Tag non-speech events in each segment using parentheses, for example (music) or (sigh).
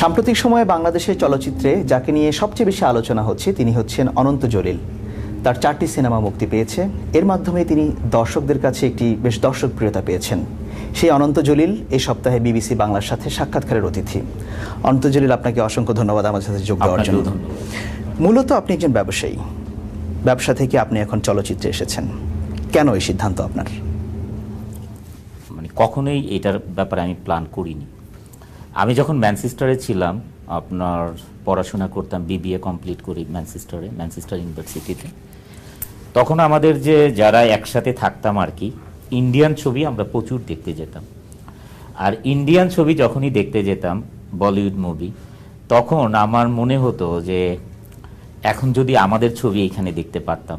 সাম্প্রতিক সময়ে বাংলাদেশের চলচ্চিত্রে যাকে নিয়ে সবচেয়ে বেশি আলোচনা হচ্ছে তিনি হচ্ছেন অনন্ত জলিল। তার চারটি সিনেমা মুক্তি পেয়েছে। এর মাধ্যমে তিনি দর্শকদের কাছে একটি বেশ দর্শকপ্রিয়তা পেয়েছেন। সেই অনন্ত জলিল এই সপ্তাহে বিবিসি বাংলার সাথে সাক্ষাৎকারের অতিথি। অনন্ত জলিল আপনাকে অসংখ্য ধন্যবাদ আমার সাথে যোগ দেওয়ার জন্য। মূলত আপনি একজন ব্যবসায়ী। ব্যবসা থেকে আপনি এখন চলচ্চিত্রে এসেছেন। কেন এই সিদ্ধান্ত আপনার? মানে কখনোই এটার ব্যাপারে আমি প্ল্যান করিনি। আমি যখন ম্যানচেস্টারে ছিলাম, আপনার পড়াশোনা করতাম, বিবিএ কমপ্লিট করি ম্যানচেস্টারে, ম্যানচেস্টার ইউনিভার্সিটিতে, তখন আমাদের যে যারা একসাথে থাকতাম আর কি, ইন্ডিয়ান ছবি আমরা প্রচুর দেখতে যেতাম। আর ইন্ডিয়ান ছবি যখনই দেখতে যেতাম, বলিউড মুভি, তখন আমার মনে হতো যে এখন যদি আমাদের ছবি এখানে দেখতে পারতাম।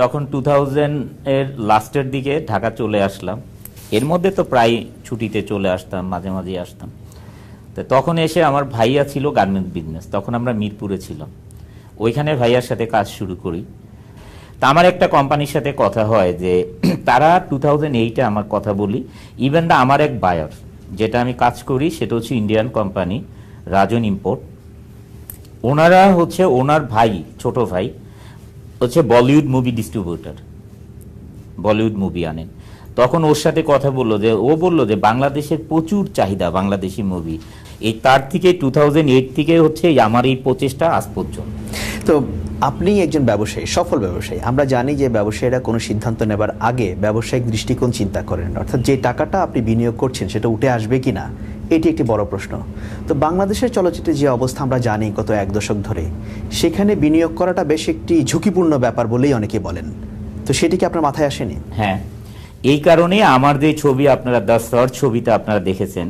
যখন টু এর লাস্টের দিকে ঢাকা চলে আসলাম, এর মধ্যে তো প্রায় ছুটিতে চলে আসতাম, মাঝে মাঝে আসতাম। তো তখন এসে আমার ভাইয়া ছিল গার্মেন্টস বিজনেস তখন আমরা মিরপুরে ছিলাম। ওইখানে ভাইয়ার সাথে কাজ শুরু করি। তা আমার একটা কোম্পানির সাথে কথা হয় যে, (clears throat) তারা টু থাউজেন্ড এইটে আমার কথা বলি ইভেন দা আমার এক বায়ার যেটা আমি কাজ করি, সেটা হচ্ছে ইন্ডিয়ান কোম্পানি রাজন ইম্পোর্ট ওনারা হচ্ছে ওনার ভাই, ছোট ভাই, হচ্ছে Bollywood movie distributor Bollywood movie আনেন। তখন ওর সাথে কথা বলল যে ও বলল যে বাংলাদেশের প্রচুর চাহিদা বাংলাদেশি মুভি। এই তার থেকে টু এইট থেকে হচ্ছে এই আমার এই প্রচেষ্টা আজ পর্যন্ত। তো আপনি একজন ব্যবসায়ী সফল ব্যবসায়ী। আমরা জানি যে ব্যবসায়ীরা কোনো সিদ্ধান্ত নেবার আগে ব্যবসায়িক দৃষ্টিকোণ চিন্তা করেন। অর্থাৎ যে টাকাটা আপনি বিনিয়োগ করছেন সেটা উঠে আসবে কি না এটি একটি বড় প্রশ্ন। তো বাংলাদেশের চলচ্চিত্রের যে অবস্থা আমরা জানি গত এক দশক ধরে সেখানে বিনিয়োগ করাটা বেশ একটি ঝুঁকিপূর্ণ ব্যাপার বলেই অনেকে বলেন। তো সেটি কি আপনার মাথায় আসেনি? হ্যাঁ। এই কারণে আমার যে ছবি আপনারা দ্য সার্চ ছবিটা আপনারা দেখেছেন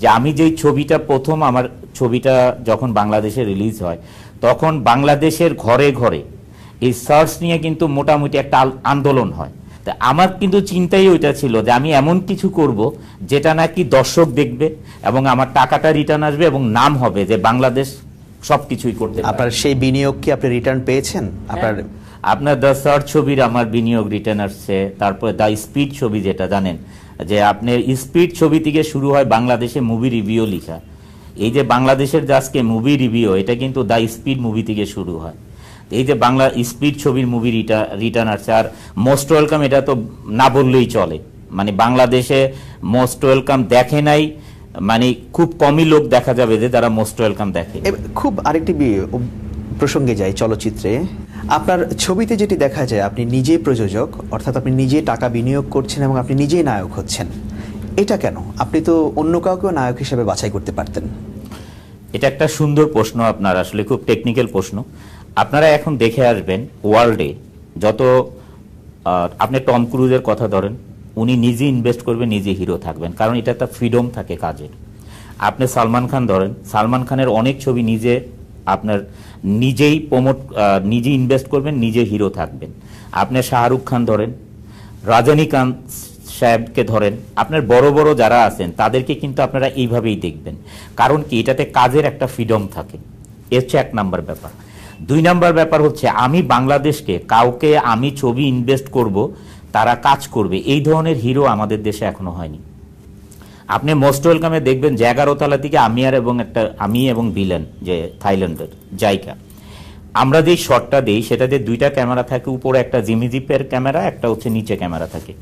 যে আমি যেই ছবিটা প্রথম আমার ছবিটা যখন বাংলাদেশে রিলিজ হয় তখন বাংলাদেশের ঘরে ঘরে এই সার্চ নিয়ে কিন্তু মোটামুটি একটা আন্দোলন হয়। তা আমার কিন্তু চিন্তাই ওইটা ছিল যে আমি এমন কিছু করব যেটা নাকি দর্শক দেখবে এবং আমার টাকাটা রিটার্ন আসবে এবং নাম হবে যে বাংলাদেশ সবকিছুই করতে। আপনার সেই বিনিয়োগ কি আপনি রিটার্ন পেয়েছেন? আপনার আপনার দ্য সার্চ ছবির আমার বিনিয়োগ রিটার্ন আসছে, তারপরে দ্য স্পিড ছবি যেটা জানেন, যে আপনার স্পিড ছবি থেকে শুরু হয় বাংলাদেশে মুভি রিভিউ লেখা। এই যে বাংলাদেশের যে আজকে মুভি রিভিউ, এটা কিন্তু দ্য স্পিড মুভি থেকে শুরু হয়। এই যে বাংলা স্পিড ছবির মুভি রিটার্ন আসছে, আর মোস্ট ওয়েলকাম এটা তো না বললেই চলে। মানে বাংলাদেশে মোস্ট ওয়েলকাম দেখে নাই মানে খুব কমই লোক দেখা যাবে যে তারা মোস্ট ওয়েলকাম দেখে। খুব আরেকটি প্রসঙ্গে যাই চলচ্চিত্রে। আপনার ছবিতে যেটি দেখা যায়, আপনি নিজেই প্রযোজক, অর্থাৎ আপনি নিজে টাকা বিনিয়োগ করছেন এবং আপনি নিজেই নায়ক হচ্ছেন, এটা কেন? আপনি তো অন্য কাউকেও নায়ক হিসেবে বাছাই করতে পারতেন। এটা একটা সুন্দর প্রশ্ন আপনার, আসলে খুব টেকনিক্যাল প্রশ্ন। আপনারা এখন দেখে আসবেন ওয়ার্ল্ডে যত আপনি টম ক্রুজের কথা ধরেন, উনি নিজে ইনভেস্ট করবেন, নিজে হিরো থাকবেন, কারণ এটা একটা ফ্রিডম থাকে কাজের। আপনি সালমান খান ধরেন, সালমান খানের অনেক ছবি নিজে আপনার নিজেই প্রমোট নিজে ইনভেস্ট করবেন, নিজে হিরো থাকবেন। আপনি শাহরুখ খান ধরেন, রজনীকান্ত সাহেবকে ধরেন, আপনার বড় বড় যারা আছেন, তাদেরকে কিন্তু আপনারা এইভাবেই দেখবেন। কারণ কি, এটাতে কাজের একটা ফ্রিডম থাকে। এর হচ্ছে এক নাম্বার ব্যাপার। দুই নাম্বার ব্যাপার হচ্ছে, আমি বাংলাদেশকে, কাউকে আমি ছবি ইনভেস্ট করব, তারা কাজ করবে। এই ধরনের হিরো আমাদের দেশে এখনও হয়নি। আপনি মোস্ট ওয়েলকামে দেখবেন যে এগারো তলা থেকে আমি আর এবং একটা, আমি এবং বিলেন যে থাইল্যান্ডের জায়গা আমরা যেই শটটা দিই, সেটা সেটাতে দুইটা ক্যামেরা থাকে, উপরে একটা জিমি জিপের ক্যামেরা, একটা হচ্ছে নিচে ক্যামেরা থাকে।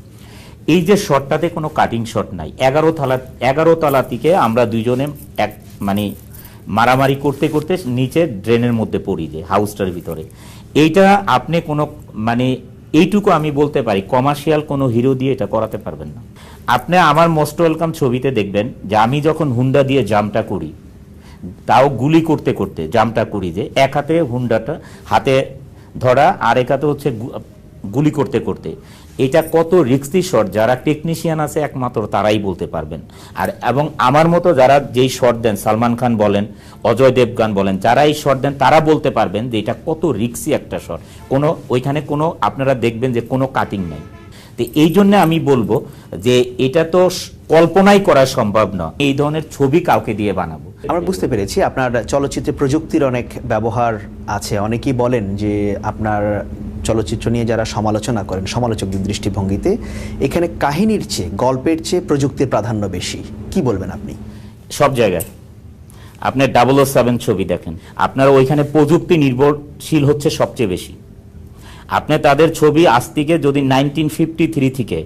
এই যে শটটাতে কোনো কাটিং শট নাই। এগারো তলা এগারো তলা থেকে আমরা দুইজনে এক মানে মারামারি করতে করতে নিচে ড্রেনের মধ্যে পড়ি যে হাউসটার ভিতরে। এইটা আপনি কোনো মানে এইটুকু আমি বলতে পারি কমার্শিয়াল কোনো হিরো দিয়ে এটা করাতে পারবেন না। আপনি আমার মোস্ট ওয়েলকাম ছবিতে দেখবেন যে আমি যখন হুন্ডা দিয়ে জামটা করি, তাও গুলি করতে করতে জামটা করি যে এক হাতে হুন্ডাটা হাতে ধরা, আর এক হাতে হচ্ছে গুলি করতে করতে। এটা কত রিক্সি শট যারা টেকনিশিয়ান আছে একমাত্র তারাই বলতে পারবেন। আর, এবং আমার মতো যারা যেই শট দেন, সালমান খান বলেন, অজয় দেবগান বলেন, যারা এই শট দেন, তারা বলতে পারবেন যে এটা কত রিক্সি একটা শট কোনো, ওইখানে কোনো, আপনারা দেখবেন যে কোনো কাটিং নাই। তো এই জন্য আমি বলব যে এটা তো কল্পনাই করা সম্ভব না এই ধরনের ছবি কাউকে দিয়ে বানাবো। আমরা বুঝতে পেরেছি আপনার চলচ্চিত্রে প্রযুক্তির অনেক ব্যবহার আছে। অনেকেই বলেন যে আপনার চলচ্চিত্র নিয়ে যারা সমালোচনা করেন সমালোচকদের দৃষ্টিভঙ্গিতে এখানে কাহিনীর চেয়ে গল্পের চেয়ে প্রযুক্তির প্রাধান্য বেশি। কি বলবেন আপনি? সব জায়গায়। আপনার ডাবল ও সেভেন ছবি দেখেন। আপনার ওইখানে প্রযুক্তি নির্ভরশীল হচ্ছে সবচেয়ে বেশি। আপনি তাদের ছবি আজ থেকে যদি নাইনটিন ফিফটি থ্রি থেকে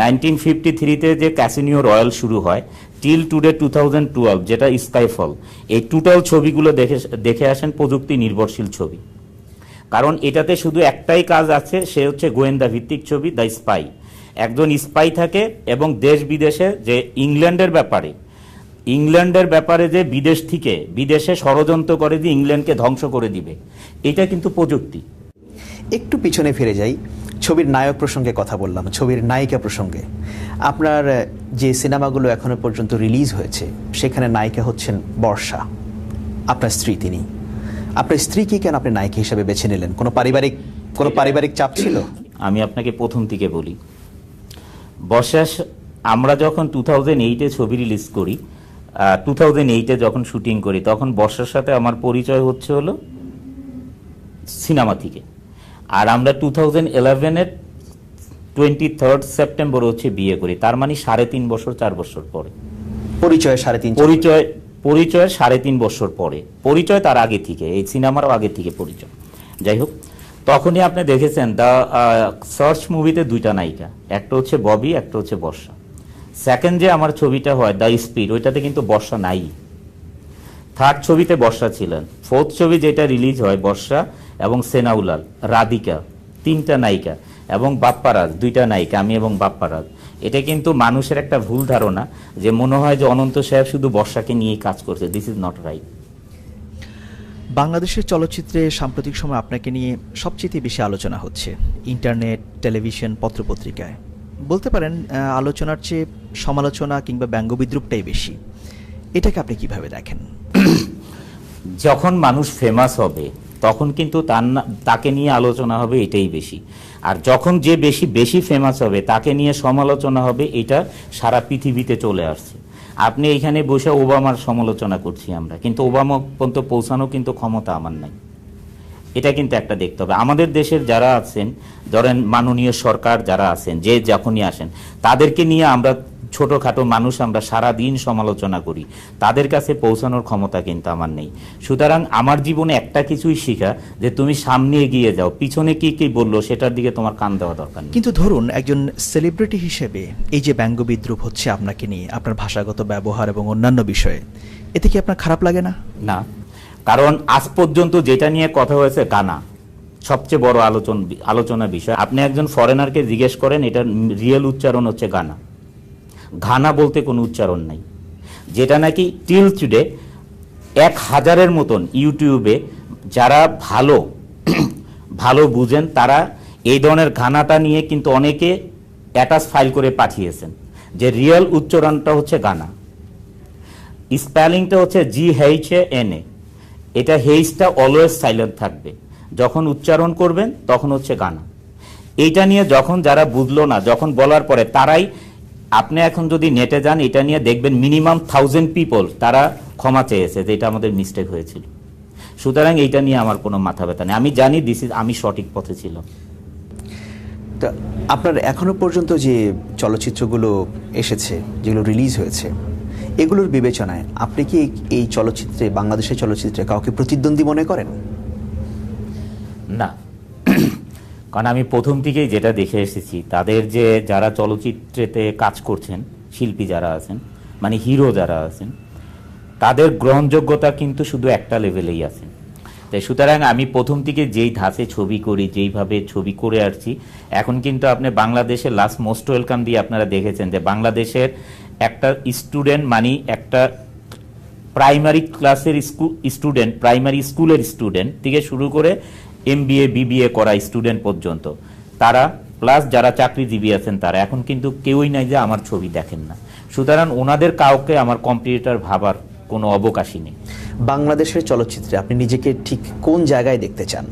নাইনটিন ফিফটি থ্রিতে যে ক্যাসিনিও রয়্যাল শুরু হয় till today two thousand twelve যেটা স্কাইফল এই টোটাল ছবিগুলো দেখে দেখে আসেন প্রযুক্তি নির্ভরশীল ছবি। কারণ এটাতে শুধু একটাই কাজ আছে, সে হচ্ছে গোয়েন্দা ভিত্তিক ছবি দ্য স্পাই একজন স্পাই থাকে এবং দেশ বিদেশে যে ইংল্যান্ডের ব্যাপারে ইংল্যান্ডের ব্যাপারে যে বিদেশ থেকে, বিদেশে ষড়যন্ত্র করে যে ইংল্যান্ডকে ধ্বংস করে দিবে, এটা কিন্তু প্রযুক্তি। একটু পিছনে ফিরে যাই, ছবির নায়ক প্রসঙ্গে কথা বললাম, ছবির নায়িকা প্রসঙ্গে। আপনার যে সিনেমাগুলো এখনও পর্যন্ত রিলিজ হয়েছে, সেখানে নায়িকা হচ্ছেন বর্ষা, আপনার স্ত্রী তিনি। আপনার স্ত্রীকে কেন আপনি নায়িকা হিসেবে বেছে নিলেন? কোনো পারিবারিক কোনো পারিবারিক চাপ ছিল? আমি আপনাকে প্রথম থেকে বলি। বর্ষাস আমরা যখন টু থাউজেন্ড এইটে ছবি রিলিজ করি টু থাউজেন্ড এইটে যখন শুটিং করি, তখন বর্ষার সাথে আমার পরিচয় হচ্ছে হলো সিনেমা থেকে। আর আমরা টু থাউজেন্ড ইলেভেনের টোয়েন্টি থার্ড সেপ্টেম্বর হচ্ছে বিয়ে করি। তার মানে সাড়ে তিন বছর চার বছর পরে। পরিচয় সাড়ে তিন পরিচয় পরিচয়ের সাড়ে তিন বছর পরে। পরিচয় তার আগে থেকে এই সিনেমারও আগে থেকে পরিচয়। যাই হোক তখনই আপনি দেখেছেন দ্য সার্চ মুভিতে দুইটা নায়িকা। একটা হচ্ছে ববি একটা হচ্ছে বর্ষা। সেকেন্ড যে আমার ছবিটা হয় দ্য স্পিড ওইটাতে কিন্তু বর্ষা নাই। থার্ড ছবিতে বর্ষা ছিলেন। ফোর্থ ছবি যেটা রিলিজ হয়, বর্ষা এবং সেনাউলাল, রাধিকা, তিনটা নায়িকা এবং বাপ্পারাজ, দুইটা নায়িকা, আমি এবং বাপ্পারাজ। এটা কিন্তু মানুষের একটা ভুল ধারণা যে মনে হয় যে অনন্ত সাহেব শুধু বর্ষাকে নিয়েই কাজ করছে দিস ইজ নট রাইট বাংলাদেশের চলচ্চিত্রে সাম্প্রতিক সময় আপনাকে নিয়ে সবচেয়ে বেশি আলোচনা হচ্ছে, ইন্টারনেট, টেলিভিশন, পত্রপত্রিকায়। বলতে পারেন আলোচনার চেয়ে সমালোচনা কিংবা ব্যঙ্গ বিদ্রুপটাই বেশি। এটাকে আপনি কীভাবে দেখেন? যখন মানুষ ফেমাস হবে, তখন কিন্তু তার তাকে নিয়ে আলোচনা হবে এটাই বেশি। আর যখন যে বেশি বেশি ফেমাস হবে, তাকে নিয়ে সমালোচনা হবে, এটা সারা পৃথিবীতে চলে আসছে। আপনি এখানে বসে ওবামার সমালোচনা করছি আমরা, কিন্তু ওবামা পর্যন্ত পৌঁছানো কিন্তু ক্ষমতা আমার নাই। এটা কিন্তু একটা দেখতে হবে। আমাদের দেশের যারা আছেন, ধরেন মাননীয় সরকার যারা আছেন, যে যখনই আসেন, তাদেরকে নিয়ে আমরা ছোটখাটো মানুষ আমরা সারা দিন সমালোচনা করি। তাদের কাছে পৌঁছানোর ক্ষমতা কিন্তু আমার নেই। সুতরাং আমার জীবনে একটা কিছুই শিখা যে তুমি সামনে এগিয়ে যাও। পিছনে কি কি বলল সেটার দিকে তোমার কান দেওয়া দরকার কিন্তু ধরুন একজন সেলিব্রিটি হিসেবে এই যে ব্যঙ্গ বিদ্রুপ হচ্ছে আপনাকে নিয়ে আপনার ভাষাগত ব্যবহার এবং অন্যান্য বিষয়ে এতে কি আপনার খারাপ লাগে না? না। কারণ আজ পর্যন্ত যেটা নিয়ে কথা হয়েছে গানা। সবচেয়ে বড় আলোচন আলোচনা বিষয়। আপনি একজন ফরেনারকে জিজ্ঞেস করেন এটার রিয়েল উচ্চারণ হচ্ছে গানা। ঘানা বলতে কোনো উচ্চারণ নাই। যেটা নাকি টিল টুডে এক হাজারের মতন ইউটিউবে যারা ভালো (clears throat) ভালো বুঝেন, তারা এই ধরনের ঘানাটা নিয়ে কিন্তু অনেকে অ্যাটাচ ফাইল করে পাঠিয়েছেন। যে রিয়েল উচ্চারণটা হচ্ছে গানা স্পেলিংটা হচ্ছে জি এইচ এন এ এটা হেইসটা অলওয়েজ সাইলেন্ট থাকবে। যখন উচ্চারণ করবেন, তখন হচ্ছে গানা এইটা নিয়ে যখন যারা বুঝলো না, যখন বলার পরে তারাই আপনি এখন যদি নেটে যান এটা নিয়ে দেখবেন মিনিমাম থাউজেন্ড পিপল তারা ক্ষমা চেয়েছে যে এটা আমাদের মিস্টেক হয়েছিল। সুতরাং এইটা নিয়ে আমার কোনো মাথা ব্যথা নেই। আমি জানি দিস ইজ আমি সঠিক পথে ছিলাম। তা আপনার এখনও পর্যন্ত যে চলচ্চিত্রগুলো এসেছে যেগুলো রিলিজ হয়েছে এগুলোর বিবেচনায় আপনি কি এই- এই চলচ্চিত্রে বাংলাদেশের চলচ্চিত্রে কাউকে প্রতিদ্বন্দ্বী মনে করেন? না। কারণ আমি প্রথম থেকেই যেটা দেখে এসেছি, তাদের যে যারা চলচ্চিত্রেতে কাজ করছেন, শিল্পী যারা আছেন মানে হিরো যারা আছেন, তাদের গ্রহণযোগ্যতা কিন্তু শুধু একটা লেভেলেই আছে। তাই সুতরাং আমি প্রথম থেকে যেই ধাঁচে ছবি করি, যেইভাবে ছবি করে আসছি, এখন কিন্তু আপনি বাংলাদেশের লাস্ট মোস্ট ওয়েলকাম দিয়ে আপনারা দেখেছেন যে বাংলাদেশের একটা স্টুডেন্ট মানে একটা প্রাইমারি ক্লাসের স্কুল স্টুডেন্ট প্রাইমারি স্কুলের স্টুডেন্ট থেকে শুরু করে এমবিএ বিবিএ করা স্টুডেন্ট পর্যন্ত। তারা প্লাস যারা চাকরিজীবী আছেন তারা এখন কিন্তু কেউই নাই যে আমার ছবি দেখেন না। সুতরাং ওনাদের কাউকে আমার কম্পিটিটর ভাবার কোনো অবকাশই নেই। বাংলাদেশের চলচ্চিত্রে আপনি নিজেকে ঠিক কোন জায়গায় দেখতে চান?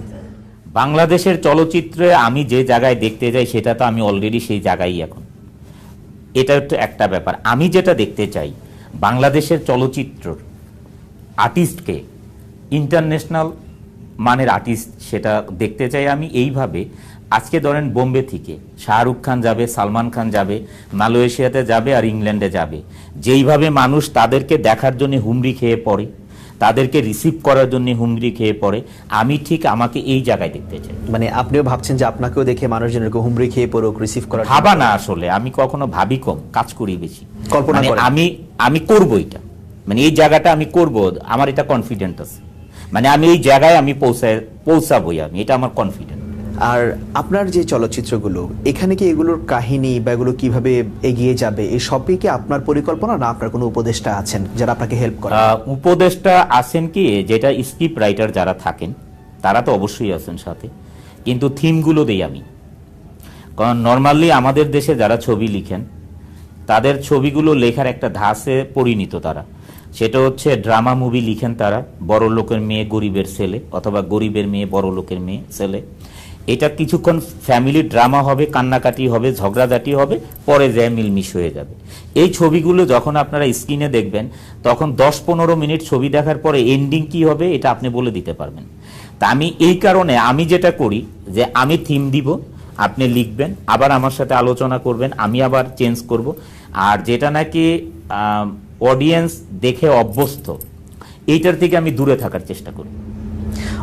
বাংলাদেশের চলচ্চিত্রে আমি যে জায়গায় দেখতে যাই সেটা তো আমি অলরেডি সেই জায়গায় এখন। এটা তো একটা ব্যাপার। আমি যেটা দেখতে চাই বাংলাদেশের চলচ্চিত্র আর্টিস্টকে ইন্টারন্যাশনাল মানের আর্টিস্ট সেটা দেখতে চাই আমি এইভাবে। আজকে ধরেন বোম্বে থেকে শাহরুখ খান যাবে সালমান খান যাবে মালয়েশিয়াতে যাবে আর ইংল্যান্ডে যাবে। যেইভাবে মানুষ তাদেরকে দেখার জন্য হুমড়ি খেয়ে পড়ে তাদেরকে রিসিভ করার জন্য হুমড়ি খেয়ে পড়ে আমি ঠিক আমাকে এই জায়গায় দেখতে চাই। মানে আপনিও ভাবছেন যে আপনাকেও দেখে মানুষজন এরকম হুমড়ি খেয়ে পড়ুক রিসিভ জন্য। ভাবা না আসলে আমি কখনো ভাবি কম কাজ করি বেশি। কল্পনা মানে আমি আমি করব এটা। মানে এই জায়গাটা আমি করব আমার এটা কনফিডেন্ট আছে। মানে আমি এই জায়গায় আমি পৌঁছায় পৌঁছাবই আমি এটা আমার কনফিডেন্ট আর আপনার যে চলচ্চিত্রগুলো এখানে কি এগুলোর কাহিনী বা এগুলো কীভাবে এগিয়ে যাবে এই সবই কি আপনার পরিকল্পনা না আপনার কোনো উপদেষ্টা আছেন যারা আপনাকে হেল্প করে উপদেষ্টা আছেন কি যেটা স্ক্রিপ্ট রাইটার যারা থাকেন তারা তো অবশ্যই আছেন সাথে কিন্তু থিমগুলো দেই আমি। কারণ নর্মালি আমাদের দেশে যারা ছবি লিখেন তাদের ছবিগুলো লেখার একটা ধাসে পরিণত তারা। সেটা হচ্ছে ড্রামা মুভি লিখেন তারা, বড় লোকের মেয়ে, গরিবের ছেলে, অথবা গরিবের মেয়ে, বড় লোকের মেয়ে, ছেলে। এটা কিছুক্ষণ ফ্যামিলি ড্রামা হবে, কান্নাকাটি হবে, ঝগড়াঝাটি হবে, পরে যায় মিলমিশ হয়ে যাবে। এই ছবিগুলো যখন আপনারা স্ক্রিনে দেখবেন, তখন দশ পনেরো মিনিট ছবি দেখার পরে এন্ডিং কি হবে, এটা আপনি বলে দিতে পারবেন। তা আমি এই কারণে আমি যেটা করি, যে আমি থিম দিব, আপনি লিখবেন, আবার আমার সাথে আলোচনা করবেন, আমি আবার চেঞ্জ করব। আর যেটা নাকি অডিয়েন্স দেখে অভ্যস্ত। এইটার থেকে আমি দূরে থাকার চেষ্টা করি।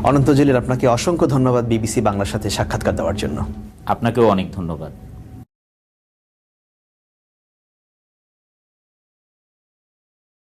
অনন্ত জলিল আপনাকে অসংখ্য ধন্যবাদ বিবিসি বাংলার সাথে সাক্ষাৎকার দেওয়ার জন্য। আপনাকেও অনেক ধন্যবাদ।